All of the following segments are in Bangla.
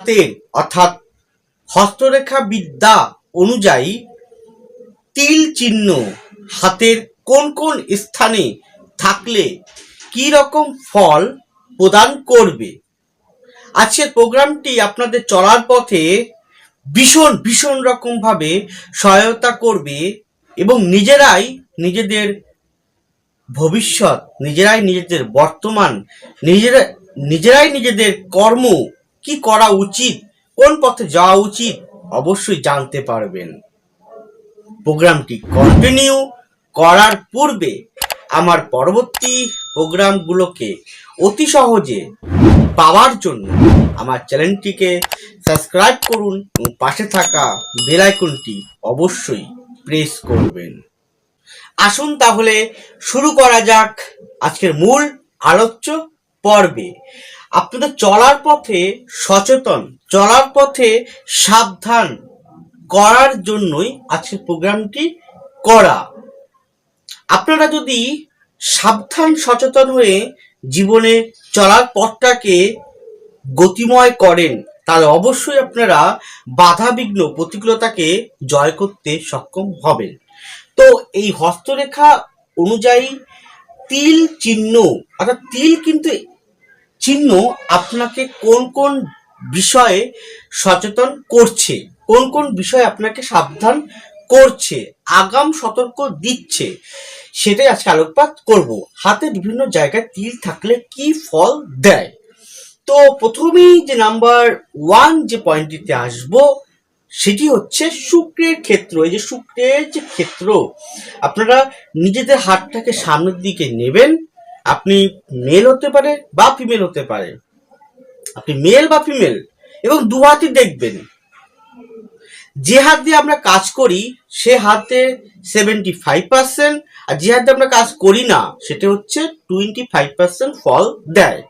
হাতের অর্থাৎ হস্তরেখা বিদ্যা অনুযায়ী তিল চিহ্ন হাতের কোন কোন স্থানে থাকলে কি রকম ফল প্রদান করবে? আজকের প্রোগ্রামটি আপনাদের চলার পথে ভীষণ ভীষণ রকমভাবে সহায়তা করবে এবং নিজেরাই নিজেদের ভবিষ্যৎ, নিজেরাই নিজেদের বর্তমান, নিজেরা, নিজেরাই নিজেদের কর্ম কি করা উচিত? কোন পথে যাওয়া উচিত? অবশ্যই জানতে পারবেন। প্রোগ্রামটি কন্টিনিউ করার পূর্বে আমার পরবর্তী প্রোগ্রামগুলোকে অতি সহজে পাওয়ার জন্য আমার চ্যানেলটিকে সাবস্ক্রাইব করুন এবং পাশে থাকা বেল আইকনটি অবশ্যই প্রেস করবেন। আসুন তাহলে শুরু করা যাক আজকের মূল আলোচ্য পর্বে। আপনাদের চলার পথে সচেতন, চলার পথে সাবধান করার জন্যই আজকের প্রোগ্রামটি করা। আপনারা যদি সাবধান, সচেতন হয়ে জীবনে চলার পথটাকে গতিময় করেন, তাহলে অবশ্যই আপনারা বাধা বিঘ্ন প্রতিকূলতাকে জয় করতে সক্ষম হবেন। তো এই হস্তরেখা অনুযায়ী তিল চিহ্ন, অর্থাৎ তিল কিন্তু চিহ্ন আপনাকে কোন কোন বিষয়ে সচেতন করছে? কোন কোন বিষয়ে আপনাকে সাবধান করছে? আগাম সতর্ক দিচ্ছে? সেটাই আজকে আলোকপাত করব। হাতে বিভিন্ন জায়গায় তিল থাকলে কি ফল দেয়? তো প্রথমেই যে নাম্বার ওয়ান যে পয়েন্টটিতে আসব, সেটি হচ্ছে শুক্রের ক্ষেত্র। এই যে শুক্রের যে ক্ষেত্র, আপনারা নিজেদের হাতটাকে সামনের দিকে নেবেন। আপনি মেল হতে পারে বা ফিমেল হতে পারে। আপনি মেল বা ফিমেল এবং দু হাতই দেখবেন। যে হাত দিয়ে আমরা কাজ করি, সে হাতে সেভেন্টি ফাইভ পার্সেন্ট আর যে হাত আমরা কাজ করি না, সেটা হচ্ছে টোয়েন্টি ফাইভ পার্সেন্ট ফল দেয়।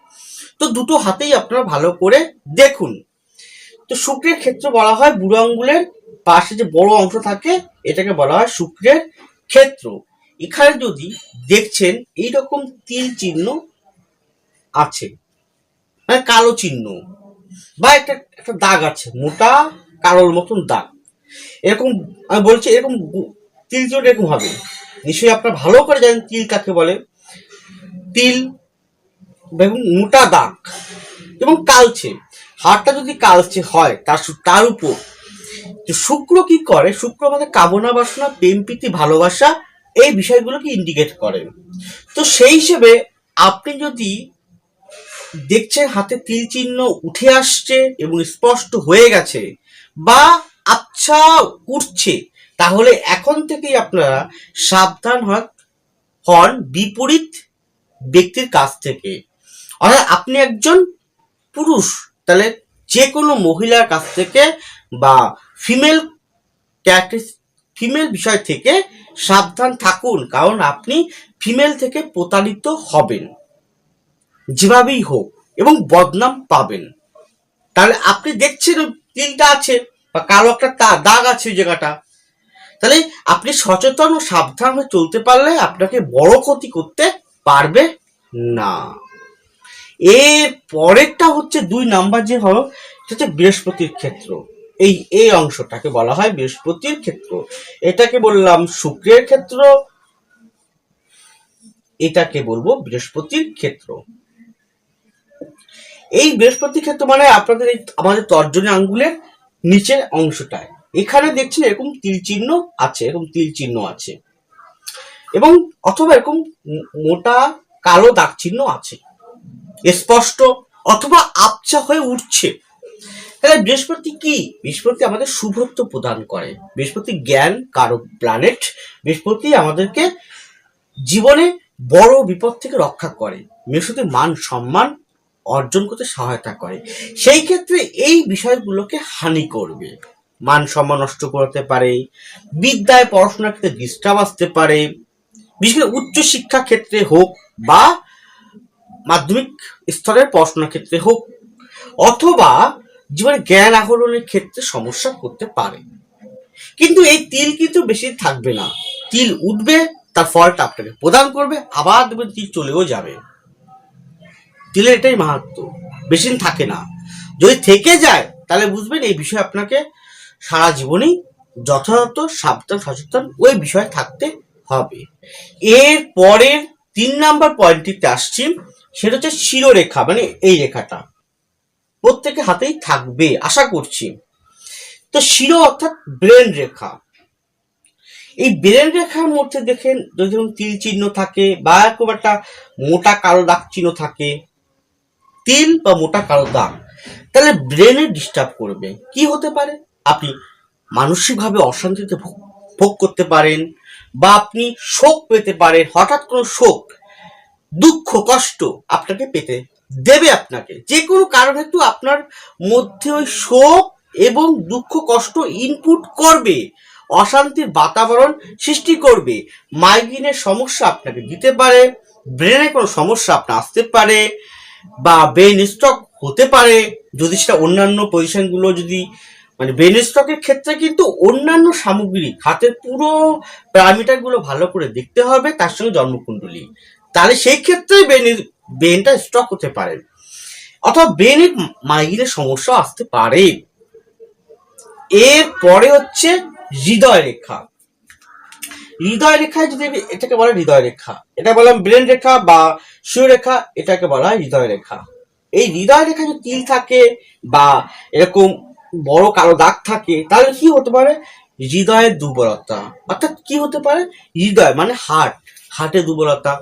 তো দুটো হাতেই আপনারা ভালো করে দেখুন। তো শুক্রের ক্ষেত্র বলা হয় বুড়ো আঙ্গুলের পাশে যে বড় অংশ থাকে, এটাকে বলা হয় শুক্রের ক্ষেত্র। এখানে যদি দেখছেন, এইরকম তিল চিহ্ন আছে। মানে কালো চিহ্ন। বা একটা একটা দাগ আছে, মোটা, কালোর মতন দাগ। এরকম, আমি বলছি এরকম তিল চিহ্ন এরকম হবে। নিশ্চয়ই আপনারা ভালো করে জানেন তিল কাকে বলে। তিল এবং মোটা দাগ এবং কালছে হাড়টা যদি কালচে হয়, তার তার উপর। শুক্র কি করে? শুক্র আমাদের কামনা বাসনা, প্রেম, প্রীতি, ভালোবাসা এই বিষয়গুলোকে ইন্ডিকেট করে। তো সেই হিসেবে আপনি যদি দেখছেন হাতে তিল চিহ্ন উঠে আসছে এবং স্পষ্ট হয়ে গেছে বা আচ্ছা উঠছে, তাহলে এখন থেকেই আপনারা সাবধান হন হন বিপরীত ব্যক্তির কাছ থেকে। অর্থাৎ আপনি একজন পুরুষ, তাহলে যে কোনো মহিলার কাছ থেকে বা ফিমেল ফিমেল বিষয় থেকে সাবধান থাকুন, কারণ আপনি ফিমেল থেকে প্রতারিত হবেন। যেভাবেই হোক, এবং বদনাম পাবেন। তাহলে আপনি দেখছেন তিলটা আছে, বা কারও একটা দাগ আছে ওই জায়গাটা। তাহলে আপনি সচেতন ও সাবধান হয়ে চলতে পারলে আপনাকে বড় ক্ষতি করতে পারবে না। এর পরেরটা হচ্ছে দুই নাম্বার, যে হলো, সেটা হচ্ছে বৃহস্পতির ক্ষেত্র। এই এই অংশটাকে বলা হয় বৃহস্পতির ক্ষেত্র। এটাকে বললাম শুক্রের ক্ষেত্র। এটাকে বলব বৃহস্পতির ক্ষেত্র। এই বৃহস্পতি ক্ষেত্র মানে আপনাদের আমাদের তর্জনী আঙ্গুলের নিচের অংশটায়। এখানে দেখছেন এরকম তিল চিহ্ন আছে, এরকম তিল চিহ্ন আছে। এবং অথবা এরকম মোটা কালো দাগ চিহ্ন আছে। স্পষ্ট অথবা আবছা হয়ে উঠছে। তাহলে বৃহস্পতি কি? বৃহস্পতি আমাদের শুভত্ব প্রদান করে। বৃহস্পতি জ্ঞান, কারক প্ল্যানেট বৃহস্পতি আমাদেরকে জীবনে বড় বিপদ থেকে রক্ষা করে। বৃহস্পতি মান, সম্মান অর্জন করতে সহায়তা করে। সেই ক্ষেত্রে এই বিষয়গুলোকে হানি করবে। মান, সম্মান নষ্ট করতে পারে। বিদ্যায় পড়াশোনার ক্ষেত্রে ডিস্টার্ব আসতে পারে। বিশেষ করে উচ্চ শিক্ষা ক্ষেত্রে হোক বা মাধ্যমিক স্তরের পড়াশোনার ক্ষেত্রে হোক। অথবা জীবনে জ্ঞান আহরণের ক্ষেত্রে সমস্যা করতে পারে। কিন্তু এই তিল কিন্তু বেশি থাকবে না। তিল উঠবে, তার ফলটা আপনাকে প্রদান করবে, আবার দেখবেন তিল চলেও যাবে। তিলের এটাই মাহাত্ম। বেশি থাকে না। যদি থেকে যায়, তাহলে বুঝবেন এই বিষয়ে আপনাকে সারা জীবনই যথাযথ, সাবধান, সচেতন ওই বিষয়ে থাকতে হবে। এর পরের তিন নাম্বার পয়েন্টটিতে আসছি, সেটা হচ্ছে শিরোরেখা মানে এই রেখাটা। প্রত্যেকের হাতেই থাকবে, আশা করছি। তো শিরো অর্থাৎ ব্রেন রেখা। এই ব্রেন রেখার মধ্যে দেখেন যদি ধরুন তিল চিহ্ন থাকে বা এরকম একটা মোটা কালো দাগ চিহ্ন থাকে, তিল বা মোটা কালো দাগ, তাহলে ব্রেনে ডিস্টার্ব করবে। কি হতে পারে? আপনি মানসিকভাবে অশান্তিতে ভোগ করতে পারেন বা আপনি শোক পেতে পারেন। হঠাৎ কোনো শোক, দুঃখ, কষ্ট আপনাকে পেতে দেবে আপনাকে। যে কোনো কারণে একটু আপনার মধ্যে ওই শোক এবং দুঃখ, কষ্ট ইনপুট করবে, অশান্তির বাতাবরণ সৃষ্টি করবে। মাইগ্রেনের সমস্যা আপনাকে দিতে পারে ব্রেনে কোনো সমস্যা আপনার আসতে পারে, বা ব্রেন স্ট্রক হতে পারে। যদি সেটা অন্যান্য পজিশনগুলো যদি মানে ব্রেন স্ট্রকের ক্ষেত্রে কিন্তু অন্যান্য সামগ্রী হাতের পুরো প্যারামিটারগুলো ভালো করে দেখতে হবে, তার সঙ্গে জন্মকুণ্ডলী। তাহলে সেই ক্ষেত্রে ব্রেনের ব্রেনটা স্ট্রক হতে পারে। অথবা ব্রেনের মাইগ্রেনের সমস্যা আসতে পারে। এর পরে হচ্ছে হৃদয় রেখা। হৃদয় রেখায় যদি এটাকে বলা হৃদয় রেখা এটা বললাম ব্রেন রেখা বা সুরেখা এটাকে বলা হয় হৃদয় রেখা। এই হৃদয় রেখা যদি তিল থাকে বা এরকম বড় কালো দাগ থাকে, তাহলে কি হতে পারে? হৃদয়ের দুর্বলতা। অর্থাৎ কি হতে পারে? হৃদয় মানে হার্ট। হার্টের দুর্বলতা।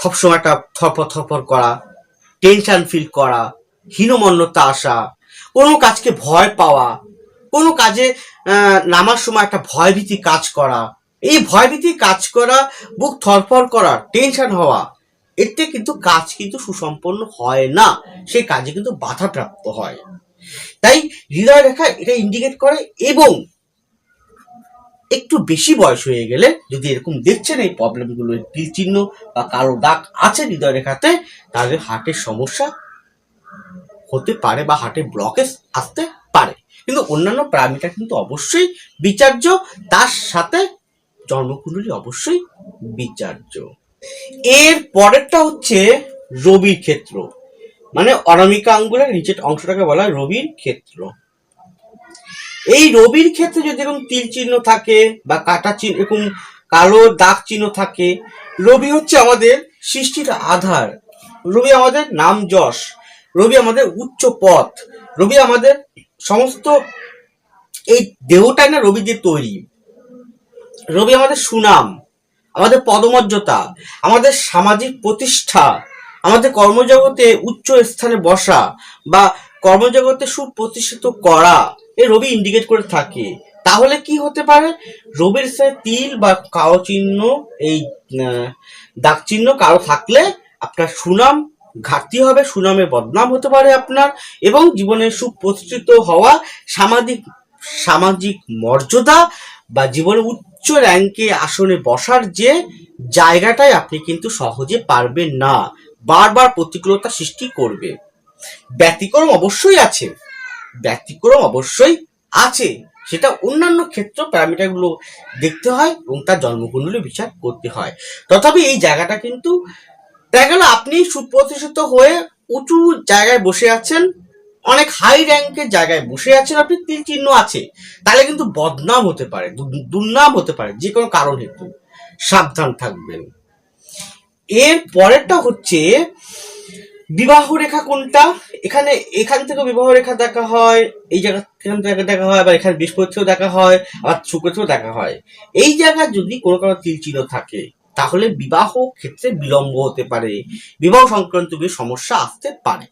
সবসময় একটা থরপর থরপর করা টেনশন ফিল করা, হীনমন্যতা আসা, কোনো কাজকে ভয় পাওয়া, কোনো কাজে নামার সময় একটা ভয়ভীতি কাজ করা। এই ভয়ভীতি কাজ করা, বুক থরফর করা টেনশন হওয়া, এতে কিন্তু কাজ কিন্তু সুসম্পন্ন হয় না। সেই কাজে কিন্তু বাধাপ্রাপ্ত হয়। তাই হৃদয় রেখা এটা ইন্ডিকেট করে এবং একটু বেশি বয়স হয়ে গেলে যদি এরকম দেখছেন এই প্রবলেমগুলো তীর চিহ্ন বা কালো দাগ আছে হৃদয় রেখাতে, তাহলে হার্টের সমস্যা হতে পারে বা হার্টের ব্লকেজ আসতে পারে। কিন্তু অন্যান্য প্যারামিটার কিন্তু অবশ্যই বিচার্য, তার সাথে জন্মকুণ্ডলী অবশ্যই বিচার্য। এর পরেরটা হচ্ছে রবির ক্ষেত্র। মানে অনামিকা আঙ্গুলের নিচের অংশটাকে বলা হয় রবির ক্ষেত্র। এই রবির ক্ষেত্রে যদি এরকম তীর চিহ্ন থাকে বা কাটা চিহ্ন, এরকম কালো দাগ চিহ্ন থাকে, রবি হচ্ছে আমাদের সৃষ্টির আধার। রবি আমাদের নাম যশ। রবি আমাদের উচ্চ পথ। রবি আমাদের সমস্ত এই দেহটাই না রবি দিয়ে তৈরি। রবি আমাদের সুনাম, আমাদের পদমর্যাদা, আমাদের সামাজিক প্রতিষ্ঠা, আমাদের কর্মজগতে উচ্চ স্থানে বসা বা কর্মজগতে সুপ্রতিষ্ঠিত করা। এই রবি ইন্ডিকেট করে থাকে। তাহলে কি হতে পারে? রবির সাথে তিল বা কালো চিহ্ন, এই দাগ চিহ্ন কারও থাকলে আপনার সুনাম ঘাটতি হবে, সুনামে বদনাম হতে পারে আপনার এবং জীবনে সুপ্রতিষ্ঠিত হওয়া সামাজিক সামাজিক মর্যাদা বা জীবনে উচ্চ র্যাঙ্কে আসনে বসার যে জায়গাটাই আপনি কিন্তু সহজে পারবেন না। বারবার প্রতিকূলতা সৃষ্টি করবে। ব্যতিক্রম অবশ্যই আছে। ব্যতিক্রম অবশ্যই আছে। সেটা অন্যান্য ক্ষেত্র প্যারামিটারগুলো দেখতে হয় এবং তার জন্মকুণ্ডলী বিচার করতে হয়। তথাপি এই জায়গাটা কিন্তু দেখা গেল আপনি সুপ্রতিষ্ঠিত হয়ে উঁচু জায়গায় বসে আছেন, অনেক হাই র্যাঙ্কের জায়গায় বসে আছেন, আপনি তিল চিহ্ন আছে। তাহলে কিন্তু বদনাম হতে পারে দুর্নাম হতে পারে, যে কোনো কারণ হেতু। সাবধান থাকবেন। এর পরেরটা হচ্ছে বিবাহ রেখা কোনটা? এখানে এখান থেকে বিবাহ রেখা দেখা হয়, এই জায়গা থেকে দেখা হয়, আবার এখানে বৃহস্পতিও দেখা হয়, আবার শুক্রতেও দেখা হয়। এই জায়গা যদি কোনো কারও তিল চিহ্ন থাকে, তাহলে বিবাহ ক্ষেত্রে বিলম্ব হতে পারে। বিবাহ সংক্রান্ত সমস্যা আসতে পারে।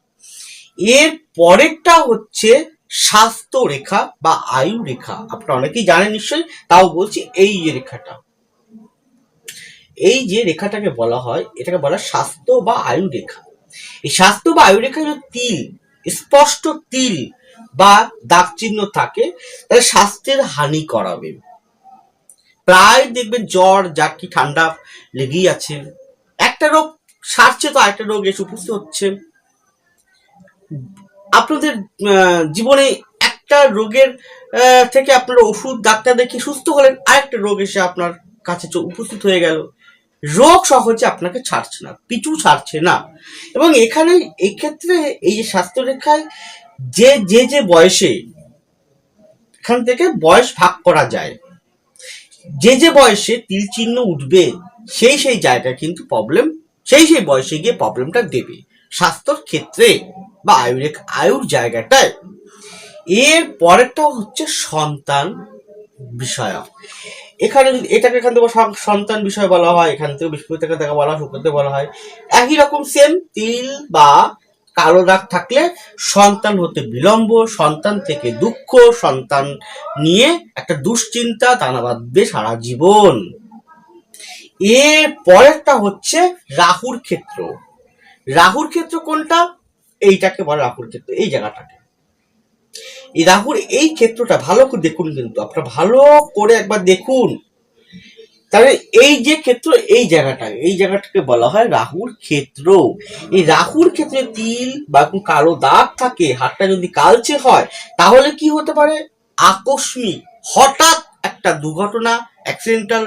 এর পরেরটা হচ্ছে স্বাস্থ্য রেখা বা আয়ু রেখা। আপনারা অনেকেই জানেন নিশ্চয়ই, তাও বলছি এই যে রেখাটা। এই যে রেখাটাকে বলা হয়, এটাকে বলা স্বাস্থ্য বা আয়ু রেখা। এই স্বাস্থ্য বা আয়ুরেখা যদি তিল, স্পষ্ট তিল বা দাগ চিহ্ন থাকে, তাহলে স্বাস্থ্যের হানি করাবে। প্রায় দেখবেন জ্বর, জাকি, ঠান্ডা লেগেই আছে। একটা রোগ সারছে তো আরেকটা রোগ এসে উপস্থিত হচ্ছে। আপনাদের জীবনে একটা রোগের থেকে আপনার ওষুধ, ডাক্তার দেখে সুস্থ হলেন, আরেকটা রোগ এসে আপনার কাছে উপস্থিত হয়ে গেল। রোগ সহজে আপনাকে ছাড়ছে না পিছু ছাড়ছে না। এবং এখানে এই ক্ষেত্রে এই যে স্বাস্থ্য রেখায় যে যে যে বয়সে এখান থেকে বয়স ভাগ করা যায়, যে যে বয়সে তিল চিহ্ন উঠবে, সেই সেই জায়গায় কিন্তু প্রবলেম সেই সেই বয়সে গিয়ে প্রবলেমটা দেবে। স্বাস্থ্যর ক্ষেত্রে বা আয়ুর আয়ুর জায়গাটায়। এর পরেরটা হচ্ছে সন্তান বিষয়ক এখানে এটাকে এখান থেকে সন্তান বিষয় বলা হয়, এখান থেকে বৃহস্পতি থেকে বলা হয় শুক্র থেকে বলা হয়। একই রকম সেম তিল বা কালো দাগ থাকলে সন্তান হতে বিলম্ব, সন্তান থেকে দুঃখ, সন্তান নিয়ে একটা দুশ্চিন্তা দানা বাঁধবে সারা জীবন। এর পরেরটা হচ্ছে রাহুর ক্ষেত্র। রাহুর ক্ষেত্র কোনটা? এইটাকে বলে রাহুর ক্ষেত্র, এই জায়গাটাকে। এই রাহুর এই ক্ষেত্রটা ভালো করে দেখুন কিন্তু, আপনারা ভালো করে একবার দেখুন। তাহলে এই যে ক্ষেত্র, এই জায়গাটা এই জায়গাটাকে বলা হয় রাহুর ক্ষেত্র। এই রাহুর ক্ষেত্রে তিল বা কোনো কালো দাগ থাকে, হাতটা যদি কালচে হয়, তাহলে কি হতে পারে? আকস্মিক, হঠাৎ একটা দুর্ঘটনা অ্যাক্সিডেন্টাল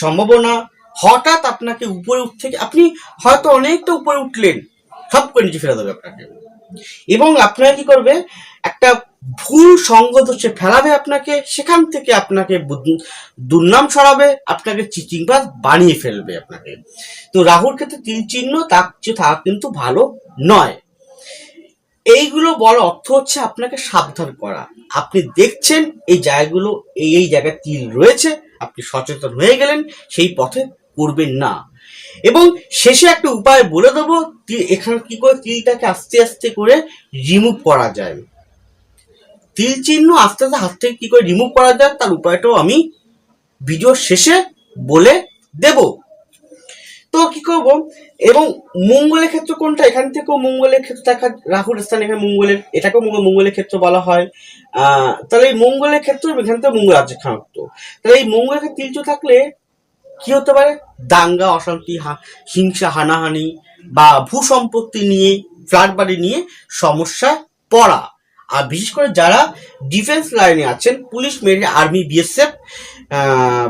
সম্ভাবনা, হঠাৎ আপনাকে উপরে উঠতে আপনি হয়তো অনেকটা উপরে উঠলেন, সব করে নিচে ফেলে দেবে আপনাকে। এবং আপনারা কি করবে? একটা ভুল সঙ্গ দোষে ফেলাবে আপনাকে, সেখান থেকে আপনাকে দুর্নাম সরাবে আপনাকে চিচিংবাজ বানিয়ে ফেলবে আপনাকে। তো রাহুর ক্ষেত্রে তিন চিহ্ন, তার থাকা কিন্তু ভালো নয়। এইগুলো বড় অর্থ হচ্ছে আপনাকে সাবধান করা। আপনি দেখছেন এই জায়গাগুলো, এই এই জায়গায় তিল রয়েছে, আপনি সচেতন হয়ে গেলেন, সেই পথে করবেন না। এবং শেষে একটা উপায় বলে দেবো এখানে কি করে তিলটাকে আস্তে আস্তে করে রিমুভ করা যায়। তিল চিহ্ন আস্তে আস্তে হাত থেকে কি করে রিমুভ করা যায়, তার উপায়টাও আমি ভিডিও শেষে বলে দেব। তো কি করব? এবং মঙ্গলের ক্ষেত্র কোনটা? এখান থেকেও মঙ্গলের ক্ষেত্র দেখা, রাহুর স্থান এখানে মঙ্গলের, এটাকেও মঙ্গল- মঙ্গলের ক্ষেত্র বলা হয়। তাহলে এই মঙ্গলের ক্ষেত্র এখান থেকে মঙ্গল আছে খানাক্ত তাহলে এই মঙ্গলের ক্ষেত্রে তিলচ থাকলে কি হতে পারে? দাঙ্গা, অশান্তি হিংসা, হানাহানি বা ভূসম্পত্তি নিয়ে, ফ্ল্যাট বাড়ি নিয়ে সমস্যা পড়া। আর বিশেষ করে যারা ডিফেন্স লাইনে আছেন, পুলিশ মিলিটারি আর্মি, বিএসএফ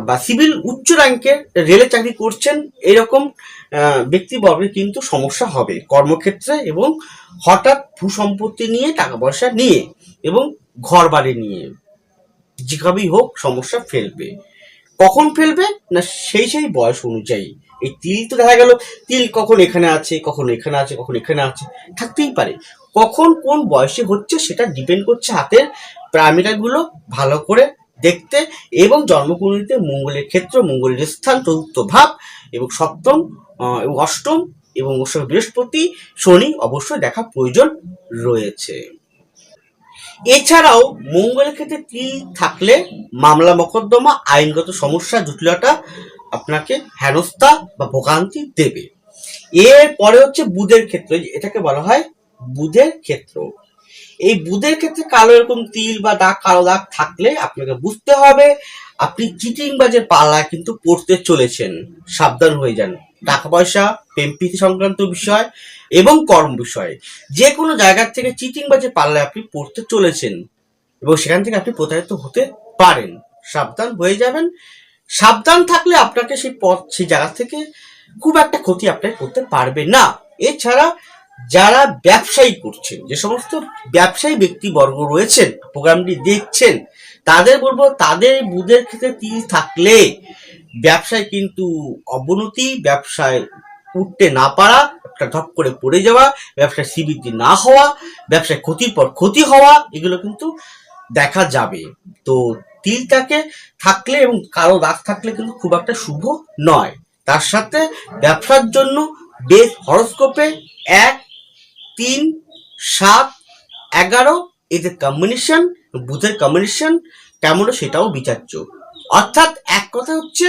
বা সিভিল উচ্চ র্যাঙ্কের রেলে চাকরি করছেন, এরকম ব্যক্তিবর্গের কিন্তু সমস্যা হবে কর্মক্ষেত্রে এবং হঠাৎ ভূসম্পত্তি নিয়ে টাকা পয়সা নিয়ে এবং ঘর বাড়ি নিয়ে। যেভাবেই হোক, সমস্যা ফেলবে। কখন ফেলবে? না, সেই সেই বয়স অনুযায়ী। এই তিল তো দেখা গেল, তিল কখন এখানে আছে, কখন এখানে আছে, কখন এখানে আছে, থাকতেই পারে। কখন কোন বয়সে হচ্ছে সেটা ডিপেন্ড করছে হাতের প্যারামিটারগুলো ভালো করে দেখতে এবং জন্মকুণ্ডলিতে মঙ্গলের ক্ষেত্র, মঙ্গলের স্থান, চতুর্থ ভাব এবং সপ্তম এবং অষ্টম এবং বৃহস্পতি, শনি অবশ্যই দেখা প্রয়োজন রয়েছে। এছাড়াও মঙ্গলের ক্ষেত্রে তিল থাকলে মামলা মকদ্দমা, আইনগত সমস্যা, জটিলতা আপনাকে হেনস্থা বা ভোগান্তি দেবে। এর পরে হচ্ছে বুধের ক্ষেত্র, এটাকে বলা হয় বুধের ক্ষেত্র। এই বুধের ক্ষেত্রে কালো এরকম তিল বা দাগ, কালো দাগ থাকলে আপনাকে বুঝতে হবে। আপনি চিটিং বাজের পাল্লায় কিন্তু পড়তে চলেছেন। সাবধান হয়ে যান। টাকা পয়সা প্রেম প্রীতি সংক্রান্ত বিষয় এবং কর্ম বিষয়ে। যে কোনো জায়গার থেকে চিটিং বাজের পাল্লায় আপনি পড়তে চলেছেন এবং সেখান থেকে আপনি প্রতারিত হতে পারেন। সাবধান হয়ে যাবেন। সাবধান থাকলে আপনাকে সেই পথ, সেই জায়গা থেকে খুব একটা ক্ষতি আপনাকে করতে পারবে না। এছাড়া যারা ব্যবসায়ী করছেন, যে সমস্ত ব্যবসায়ী ব্যক্তিবর্গ রয়েছেন, প্রোগ্রামটি দেখছেন তাদের বলব, তাদের বুধের ক্ষেত্রে তিল থাকলে ব্যবসায় কিন্তু অবনতি, ব্যবসায় উঠতে না পারা, একটা ধপ করে পড়ে যাওয়া, ব্যবসায় শ্রীবৃদ্ধি না হওয়া, ব্যবসায় ক্ষতির পর ক্ষতি হওয়া, এগুলো কিন্তু দেখা যাবে। তো তিলটাকে থাকলে এবং কালো দাগ থাকলে কিন্তু খুব একটা শুভ নয়। তার সাথে ব্যবসার জন্য বেশ হরস্কোপে এক, তিন, সাত, এগারো, এদের কম্বিনেশন বুধের কম্বিনেশন কেমন সেটাও বিচার্য অর্থাৎ এক কথা হচ্ছে,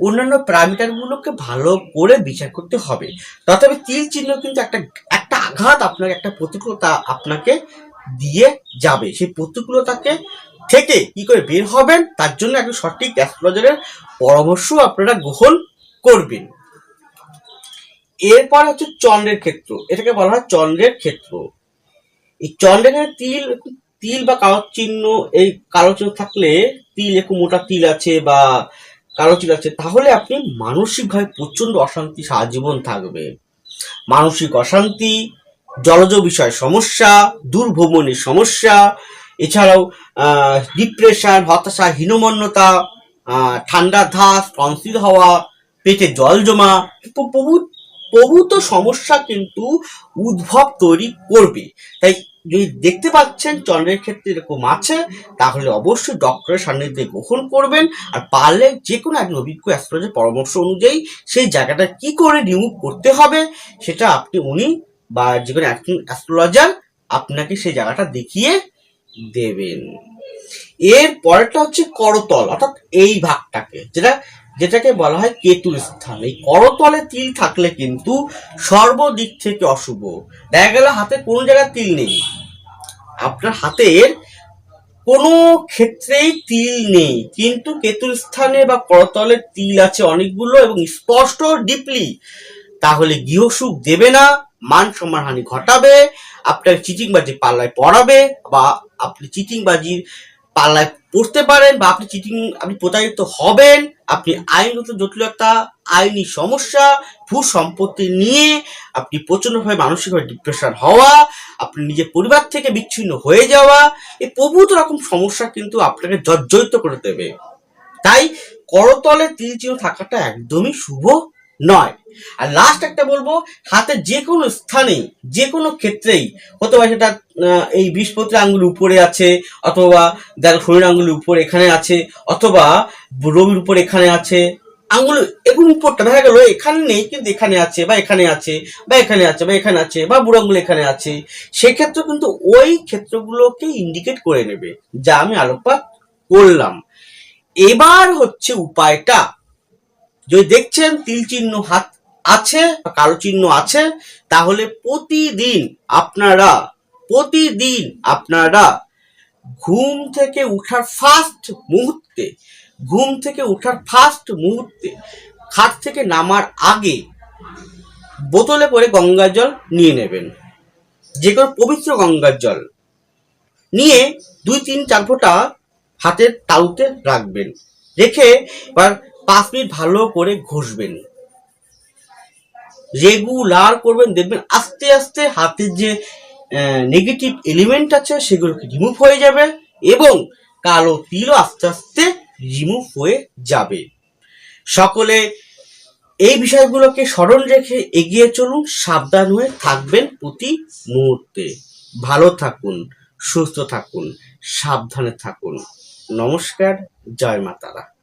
অন্যান্য প্যারামিটারগুলোকে ভালো করে বিচার করতে হবে। তথাপি তিল চিহ্ন কিন্তু একটা একটা আঘাত আপনাকে, একটা প্রতিকূলতা আপনাকে দিয়ে যাবে। সেই প্রতিকূলতাকে থেকে কি করে বের হবেন, তার জন্য একটা সঠিক অ্যাস্ট্রোলজারের পরামর্শ আপনারা গ্রহণ করবেন। এরপর হচ্ছে চন্দ্রের ক্ষেত্র। এটাকে বলা হয় চন্দ্রের ক্ষেত্র। এই চন্দ্রের তিল তিল বা কালো চিহ্ন এই কালো চিহ্ন থাকলে তিল একটু মোটা তিল আছে বা কালো তিল আছে, তাহলে আপনি মানসিকভাবে প্রচণ্ড অশান্তি সারা জীবন থাকবে। মানসিক অশান্তি, জলজ বিষয় সমস্যা দুর্ভ্রমণের সমস্যা, এছাড়াও ডিপ্রেশন হতাশা, হীনমন্যতা ঠান্ডা ধাস টনসিল হওয়া, পেটে জল জমা প্রভূত সমস্যা কিন্তু উদ্ভব তৈরি করবে। তাই যদি দেখতে পাচ্ছেন চন্দ্রের ক্ষেত্রে এরকম আছে, তাহলে অবশ্যই ডক্টরের সান্নিধ্যে গ্রহণ করবেন। আর পারলে যে কোনো একজন অভিজ্ঞ অ্যাস্ট্রোলজার পরামর্শ অনুযায়ী সেই জায়গাটা কি করে রিমুভ করতে হবে, সেটা আপনি, উনি বা যে কোনো একজন অ্যাস্ট্রোলজার আপনাকে সেই জায়গাটা দেখিয়ে দেবেন। এর পরেরটা হচ্ছে করতল, অর্থাৎ এই ভাগটাকে, যেটা যেটাকে বলা হয় কেতুর স্থান। এই করতলে তিল থাকলে কিন্তু সর্বদিক থেকে অশুভ। দেখা গেল হাতে কোনো জায়গায় তিল নেই। আপনার হাতের কোনো ক্ষেত্রেই তিল নেই। কিন্তু কেতুর স্থানে বা করতলে তিল আছে অনেকগুলো এবং স্পষ্ট ডিপলি তাহলে গৃহসুখ দেবে না, মান সম্মানহানি ঘটাবে, আপনার চিটিংবাজি পাল্লায় পড়াবে বা আপনি চিটিংবাজির পাল্লায় পড়তে পারেন বা আপনি চিটিং আপনি প্রতারিত হবেন, আপনি আইনগত জটিলতা, আইনি সমস্যা ভূ সম্পত্তি নিয়ে আপনি প্রচন্ডভাবে মানসিকভাবে ডিপ্রেশন হওয়া, আপনি নিজের পরিবার থেকে বিচ্ছিন্ন হয়ে যাওয়া, এই প্রভূত রকম সমস্যা কিন্তু আপনাকে জর্জরিত করে দেবে। তাই করতলে তিল চিহ্ন থাকাটা একদমই শুভ নয়। আর লাস্ট একটা বলব হাতের যে কোনো স্থানে যে কোনো ক্ষেত্রেই, হতে পারে সেটা এই বৃহস্পতি আঙ্গুলের উপরে আছে, অথবা দেখ শরীর আঙ্গুলের উপরে এখানে আছে, অথবা রবির উপর এখানে আছে, আঙ্গুল এবং উপরটা, দেখা গেল এখানে নেই কিন্তু এখানে আছে, বা এখানে আছে, বা এখানে আছে, বা এখানে আছে, বা বুড়ো আঙ্গুল এখানে আছে, সেক্ষেত্রে কিন্তু ওই ক্ষেত্রগুলোকে ইন্ডিকেট করে নেবে, যা আমি আলোকপাত করলাম। এবার হচ্ছে উপায়টা। যদি দেখছেন তিল চিহ্ন হাত আছে কালো চিহ্ন আছে, তাহলে প্রতিদিন আপনারা প্রতিদিন আপনারা ঘুম থেকে উঠার ফার্স্ট মুহূর্তে, ঘুম থেকে উঠার ফার্স্ট মুহূর্তে খাট থেকে নামার আগে বোতলে করে গঙ্গার জল নিয়ে নেবেন। যে কোনো পবিত্র গঙ্গার জল নিয়ে দুই, তিন, চার ফোঁটা হাতের তালুতে রাখবেন। রেখে এবার পাঁচ মিনিট ভালো করে ঘষবেন। রেগুলার করবেন, দেখবেন আস্তে আস্তে হাতের যে নেগেটিভ এলিমেন্ট আছে, সেগুলোকে রিমুভ হয়ে যাবে এবং কালো তিলও আস্তে আস্তে রিমুভ হয়ে যাবে। সকলে এই বিষয়গুলোকে স্মরণ রেখে এগিয়ে চলুন, সাবধান হয়ে থাকবেন প্রতি মুহূর্তে। ভালো থাকুন, সুস্থ থাকুন, সাবধানে থাকুন। নমস্কার, জয় মাতারা।